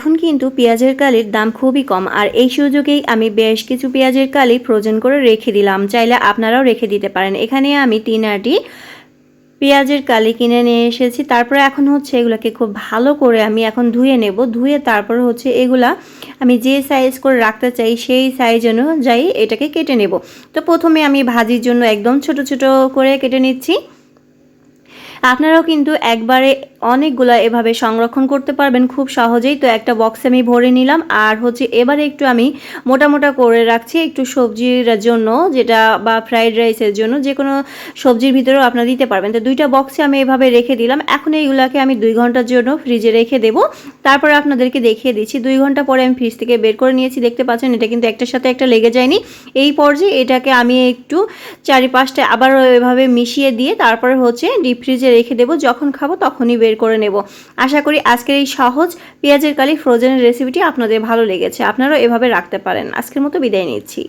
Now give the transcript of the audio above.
এখন কিন্তু পেঁয়াজের কালির দাম খুবই কম, আর এই সুযোগেই আমি বেশ কিছু পেঁয়াজের কালি ফ্রোজেন করে রেখে দিলাম। চাইলে আপনারাও রেখে দিতে পারেন। এখানে আমি তিন আটি পেঁয়াজের কালি কিনে নিয়ে এসেছি। তারপরে এখন হচ্ছে এগুলোকে খুব ভালো করে আমি এখন ধুয়ে নেব। ধুয়ে তারপর হচ্ছে এগুলা আমি যে সাইজ করে রাখতে চাই সেই সাইজ অনুযায়ী এটাকে কেটে নেব। তো প্রথমে আমি ভাজির জন্য একদম ছোট ছোট করে কেটে নিচ্ছি। আপনারাও কিন্তু একবারে অনেকগুলো এভাবে সংরক্ষণ করতে পারবেন খুব সহজেই। তো একটা বক্সে আমি ভরে নিলাম। আর হচ্ছে এবারে একটু আমি মোটা মোটা করে রাখছি একটু সবজির জন্য, যেটা বা ফ্রাইড রাইসের জন্য, যে কোনো সবজির ভিতরেও আপনারা দিতে পারবেন। তো দুইটা বক্সে আমি এভাবে রেখে দিলাম। এখন এইগুলাকে আমি দুই ঘণ্টার জন্য ফ্রিজে রেখে দেব। তারপরে আপনাদেরকে দেখিয়ে দিচ্ছি। দুই ঘণ্টা পরে আমি ফ্রিজ থেকে বের করে নিয়েছি। দেখতে পাচ্ছেন, এটা কিন্তু একটার সাথে একটা লেগে যায়নি। এই পর্যায়ে এটাকে আমি একটু চারিপাশটা আবারও এভাবে মিশিয়ে দিয়ে, তারপরে হচ্ছে ডিপ ফ্রিজে রেখে দেবো, যখন খাব তখনই বের করে নেব। আশা করি আজকের এই সহজ পেঁয়াজের কালি ফ্রোজেনের রেসিপিটি আপনাদের ভালো লেগেছে। আপনারাও এভাবে রাখতে পারেন। আজকের মতো বিদায় নিচ্ছি।